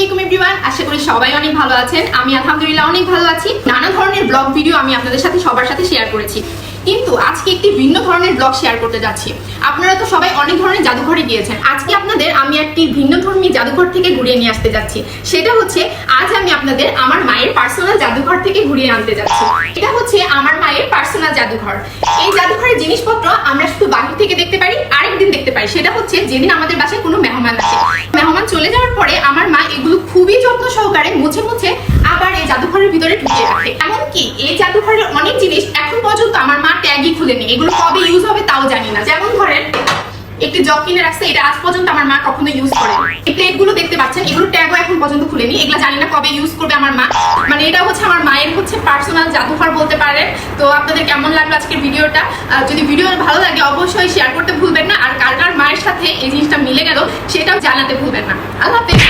আলাইকুম এভরিওয়ান, আশা করি সবাই অনেক ভালো আছেন। আমি আলহামদুলিল্লাহ অনেক ভালো আছি। নানা ধরনের ব্লগ ভিডিও আমি আপনাদের সাথে, সবার সাথে শেয়ার করেছি। কিন্তু আজকে একটি ভিন্ন ধরনের ব্লগ শেয়ার করতে যাচ্ছি। আপনারা তো সবাই অনেক ধরনের জাদুঘরে গিয়েছেন। আজকে আপনাদের আমি একটি ভিন্ন ধর্মী জাদুঘর থেকে ঘুরিয়ে নিয়ে আসতে যাচ্ছি। সেটা হচ্ছে, আজ আমি আপনাদের আমার মায়ের পার্সোনাল জাদুঘর থেকে ঘুরিয়ে আনতে যাচ্ছি। এটা হচ্ছে আমার মায়ের পার্সোনাল জাদুঘর। এই জাদুঘরের জিনিসপত্র আমরা শুধু বাহির থেকে দেখতে পারি, আরেকদিন দেখতে পাই সেটা হচ্ছে, যেদিন আমাদের বাসায় কোনো মেহমান আসে মেহমান চলে যাওয়ার পরে আমার মা এগুলো খুবই যত্ন মুছে আবার এই জাদুঘরের ভিতরে ঢুকিয়ে রাখে। এমনকি এই জাদুঘরের অনেক জিনিস এখন পর্যন্ত আমার মা ট্যাগই খুলেনি। এগুলো কবে ইউজ হবে তাও জানি না। যেমন ধরেন, একটি জগ কিনে রাখছে, এটা আজ পর্যন্ত আমার মা কখনো ইউজ করে এই প্লেটগুলো দেখতে পাচ্ছেন, এগুলো ট্যাগও এখন পর্যন্ত খুলেনি। এগুলো জানি না কবে ইউজ করবে আমার মা। মানে এটা হচ্ছে আমার মায়ের হচ্ছে পার্সোনাল জাদুঘর বলতে পারেন। তো আপনাদের কেমন লাগল আজকের ভিডিওটা? যদি ভিডিও ভালো লাগে, অবশ্যই শেয়ার করতে ভুলবেন না। আর কার কার মায়ের সাথে এই জিনিসটা মিলে গেল, সেটাও জানাতে ভুলবেন না। আল্লাহ হাফেজ।